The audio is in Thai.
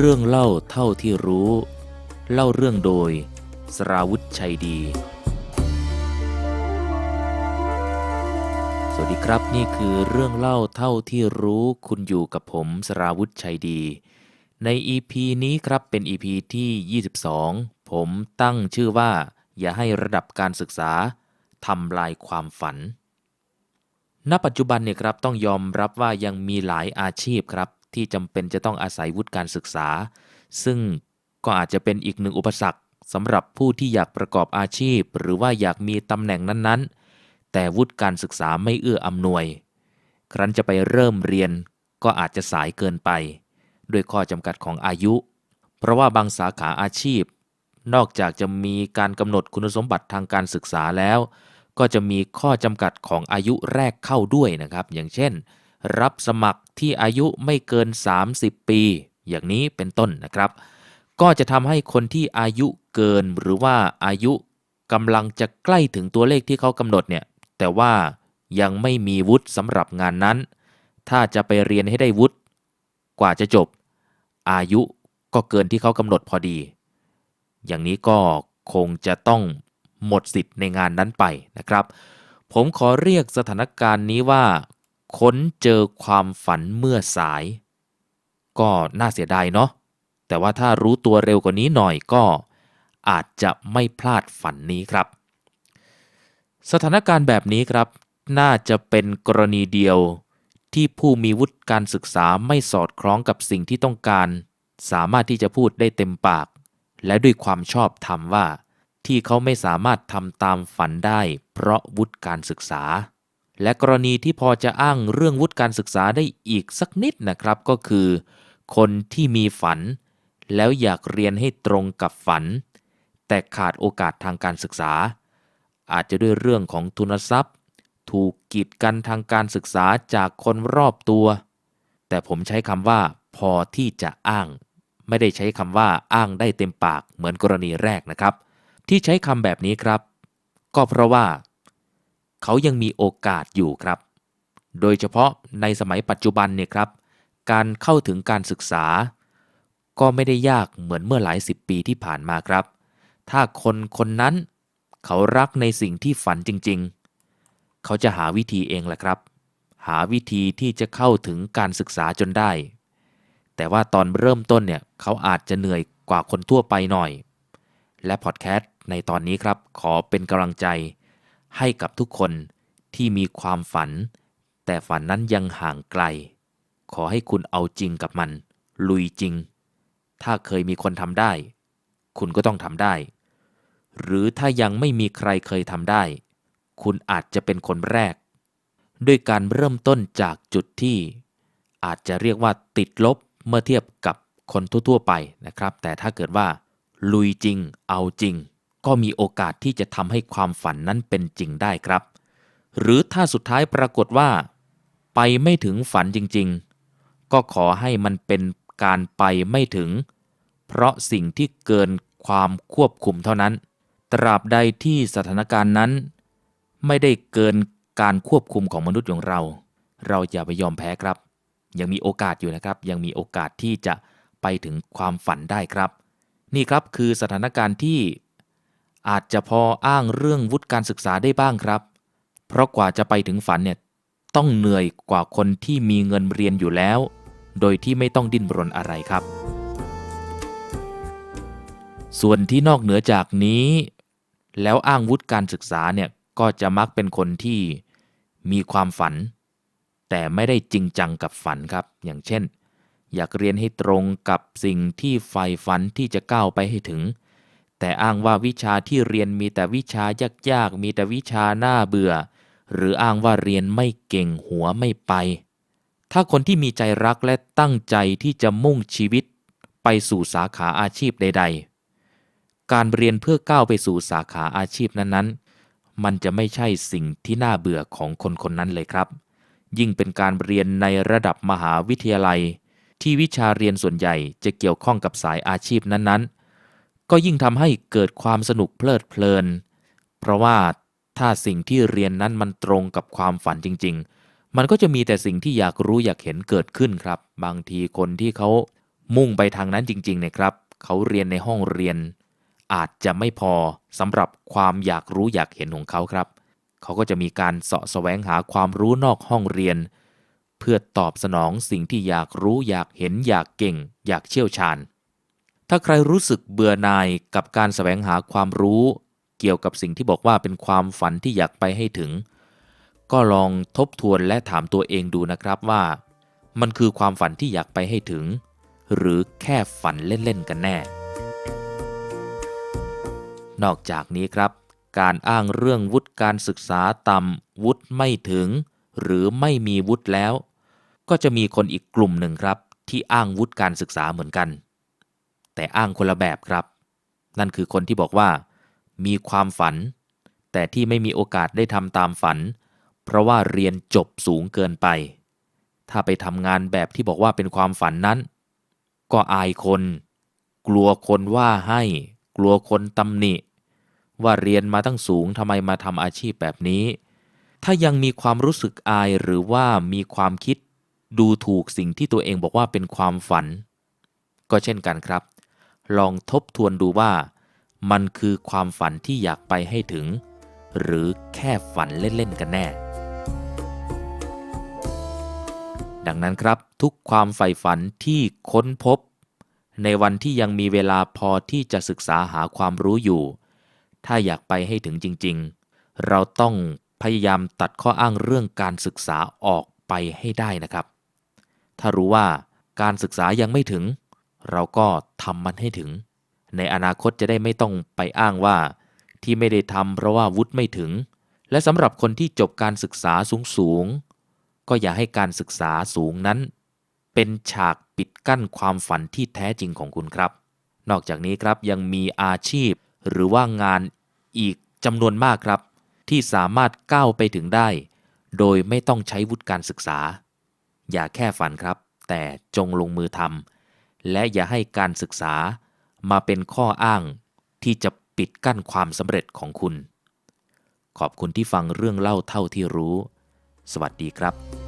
เรื่องเล่าเท่าที่รู้ เล่าเรื่องโดย สราวุธชัยดี สวัสดีครับนี่คือเรื่องเล่าเท่าที่รู้คุณอยู่กับผมสราวุธชัยดี ใน EP นี้ครับเป็น EP ที่ 22 ผมตั้งชื่อว่า อย่าให้ระดับการศึกษาทำลายความฝันณปัจจุบันเนี่ยครับต้องยอมรับว่ายังมีหลายอาชีพครับ ที่จำเป็นจะต้องอาศัยวุฒิการศึกษา ซึ่งก็อาจจะเป็นอีกหนึ่งอุปสรรคสำหรับผู้ที่อยากประกอบอาชีพ หรือว่าอยากมีตำแหน่งนั้นๆ แต่วุฒิการศึกษาไม่เอื้ออำนวย ครั้นจะไปเริ่มเรียนก็อาจจะสายเกินไป ด้วยข้อจำกัดของอายุ เพราะว่าบางสาขาอาชีพ นอกจากจะมีการกำหนดคุณสมบัติทางการศึกษาแล้ว ก็จะมีข้อจำกัดของอายุแรกเข้าด้วยนะครับ อย่างเช่น รับสมัครที่อายุไม่เกิน 30 ปี อย่างนี้เป็นต้นนะครับ ก็จะทำให้คนที่อายุเกินหรือว่าอายุกำลังจะใกล้ถึงตัวเลขที่เขากำหนดเนี่ยแต่ว่ายังไม่มีวุฒิสำหรับงานนั้น ถ้าจะไปเรียนให้ได้วุฒิกว่าจะจบ อายุก็เกินที่เขากำหนดพอดี อย่างนี้ก็คงจะต้องหมดสิทธิ์ในงานนั้นไปนะครับ ผมขอเรียกสถานการณ์นี้ว่า ค้นเจอความฝันเมื่อสาย ก็น่าเสียดายเนาะแต่ว่าถ้ารู้ตัวเร็วกว่านี้หน่อยก็อาจจะไม่พลาดฝันนี้ครับ สถานการณ์แบบนี้ครับ น่าจะเป็นกรณีเดียวที่ผู้มีวุฒิการศึกษาไม่สอดคล้องกับสิ่งที่ต้องการ สามารถที่จะพูดได้เต็มปาก และด้วยความชอบธรรมว่า ที่เขาไม่สามารถทำตามฝันได้ เพราะวุฒิการศึกษา และกรณีที่พอจะอ้างเรื่องวุฒิการศึกษาได้อีกสักนิดนะครับก็คือ คนที่มีฝัน แล้วอยากเรียนให้ตรงกับฝัน แต่ขาดโอกาสทางการศึกษา อาจจะด้วยเรื่องของทุนทรัพย์ ถูกกีดกันทางการศึกษาจากคนรอบตัว แต่ผมใช้คำว่า พอที่จะอ้าง ไม่ได้ใช้คำว่าอ้างได้เต็มปากเหมือนกรณีแรกนะครับ ที่ใช้คำแบบนี้ครับ ก็เพราะว่า เขายังมีโอกาสอยู่ครับ โดยเฉพาะในสมัยปัจจุบันเนี่ยครับ การเข้าถึงการศึกษา ก็ไม่ได้ยากเหมือนเมื่อหลายสิบปีที่ผ่านมาครับ ถ้าคนคนนั้นเขารักในสิ่งที่ฝันจริง ๆ เขาจะหาวิธีเองแหละครับ หาวิธีที่จะเข้าถึงการศึกษาจนได้ แต่ว่าตอนเริ่มต้นเนี่ยเขาอาจจะเหนื่อยกว่าคนทั่วไปหน่อย และพอดแคสต์ในตอนนี้ครับ ขอเป็นกำลังใจ ให้กับทุกคนที่มีความฝัน แต่ฝันนั้นยังห่างไกล ขอให้คุณเอาจริงกับมัน ลุยจริง ถ้าเคยมีคนทำได้ คุณก็ต้องทำได้ หรือถ้ายังไม่มีใครเคยทำได้ คุณอาจจะเป็นคนแรก ด้วยการเริ่มต้นจากจุดที่ อาจจะเรียกว่าติดลบเมื่อเทียบกับคนทั่วๆไปนะครับ แต่ถ้าเกิดว่า ลุยจริง เอาจริง ก็มีโอกาสที่จะทำให้ความฝันนั้นเป็นจริงได้ครับ หรือถ้าสุดท้ายปรากฏว่า ไปไม่ถึงฝันจริงๆ ก็ขอให้มันเป็นการไปไม่ถึง เพราะสิ่งที่เกินความควบคุมเท่านั้น ตราบใดที่สถานการณ์นั้น ไม่ได้เกินการควบคุมของมนุษย์อย่างเรา เราอย่าไปยอมแพ้ครับ ยังมีโอกาสอยู่นะครับ ยังมีโอกาสที่จะไปถึงความฝันได้ครับ นี่ครับคือสถานการณ์ที่ อาจจะพออ้างเรื่องวุฒิการศึกษาได้บ้างครับ เพราะกว่าจะไปถึงฝันเนี่ยต้องเหนื่อยกว่าคนที่มีเงินเรียนอยู่แล้ว โดยที่ไม่ต้องดิ้นรนอะไรครับ ส่วนที่นอกเหนือจากนี้ แล้วอ้างวุฒิการศึกษาเนี่ยก็จะมักเป็นคนที่มีความฝัน แต่ไม่ได้จริงจังกับฝันครับ อย่างเช่น อยากเรียนให้ตรงกับสิ่งที่ใฝ่ฝันที่จะก้าวไปให้ถึง แต่อ้างว่าวิชาที่เรียนมีแต่วิชายากๆ มีแต่วิชาหน้าเบื่อ หรืออ้างว่าเรียนไม่เก่งหัวไม่ไป ถ้าคนที่มีใจรักและตั้งใจที่จะมุ่งชีวิต ไปสู่สาขาอาชีพใด ๆ การเรียนเพื่อก้าวไปสู่สาขาอาชีพนั้นๆ มันจะไม่ใช่สิ่งที่น่าเบื่อของคนคนนั้นเลยครับ ยิ่งเป็นการเรียนในระดับมหาวิทยาลัย ที่วิชาเรียนส่วนใหญ่จะเกี่ยวข้องกับสายอาชีพนั้นๆ ก็ยิ่งทำให้เกิดความสนุกเพลิดเพลิน เพราะว่าถ้าสิ่งที่เรียนนั้นมันตรงกับความฝันจริง ๆ มันก็จะมีแต่สิ่งที่อยากรู้อยากเห็นเกิดขึ้นครับ บางทีคนที่เขามุ่งไปทางนั้นจริงๆเนะครับ เขาเรียนในห้องเรียน อาจจะไม่พอสำหรับความอยากรู้อยากเห็นของเขาครับ เขาก็จะมีการเสาะแสวงหาความรู้นอกห้องเรียน เพื่อตอบสนองสิ่งที่อยากรู้อยากเห็นอยากเก่ง อยากเชี่ยวชาญ ถ้าใครรู้สึกเบื่อหน่ายกับการแสวงหาความรู้ เกี่ยวกับสิ่งที่บอกว่าเป็นความฝันที่อยากไปให้ถึง ก็ลองทบทวนและถามตัวเองดูนะครับว่า มันคือความฝันที่อยากไปให้ถึง หรือแค่ฝันเล่นๆกันแน่ นอกจากนี้ครับ การอ้างเรื่องวุฒิการศึกษาต่ำวุฒิไม่ถึง หรือไม่มีวุฒิแล้ว ก็จะมีคนอีกกลุ่มหนึ่งครับ ที่อ้างวุฒิการศึกษาเหมือนกัน แต่อ้างคนละแบบครับ นั่นคือคนที่บอกว่า มีความฝัน แต่ที่ไม่มีโอกาสได้ทำตามฝัน เพราะว่าเรียนจบสูงเกินไป ถ้าไปทำงานแบบที่บอกว่าเป็นความฝันนั้น ก็อายคน กลัวคนว่าให้ กลัวคนตำหนิ ว่าเรียนมาตั้งสูงทำไมมาทำอาชีพแบบนี้ ถ้ายังมีความรู้สึกอายหรือว่ามีความคิดดูถูกสิ่งที่ตัวเองบอกว่าเป็นความฝัน ก็เช่นกันครับ ลองทบทวนดูว่า มันคือความฝันที่อยากไปให้ถึง หรือแค่ฝันเล่น ๆ กันแน่ ดังนั้นครับทุกความใฝ่ฝันที่ค้นพบ ในวันที่ยังมีเวลาพอที่จะศึกษาหาความรู้อยู่ ถ้าอยากไปให้ถึงจริง ๆ เราต้องพยายามตัดข้ออ้างเรื่องการศึกษาออกไปให้ได้นะครับ ถ้ารู้ว่าการศึกษายังไม่ถึง เราก็ทำมันให้ถึง ในอนาคตจะได้ไม่ต้องไปอ้างว่าที่ไม่ได้ทำเพราะว่าวุฒิไม่ถึง และสำหรับคนที่จบการศึกษาสูงๆ ก็อย่าให้การศึกษาสูงนั้น เป็นฉากปิดกั้นความฝันที่แท้จริงของคุณครับ นอกจากนี้ครับยังมีอาชีพหรือว่างานอีกจำนวนมากครับ ที่สามารถก้าวไปถึงได้ โดยไม่ต้องใช้วุฒิการศึกษา อย่าแค่ฝันครับ แต่จงลงมือทำ และอย่าให้การศึกษามาเป็นข้ออ้างที่จะปิดกั้นความสำเร็จของคุณ ขอบคุณที่ฟังเรื่องเล่าเท่าที่รู้ สวัสดีครับ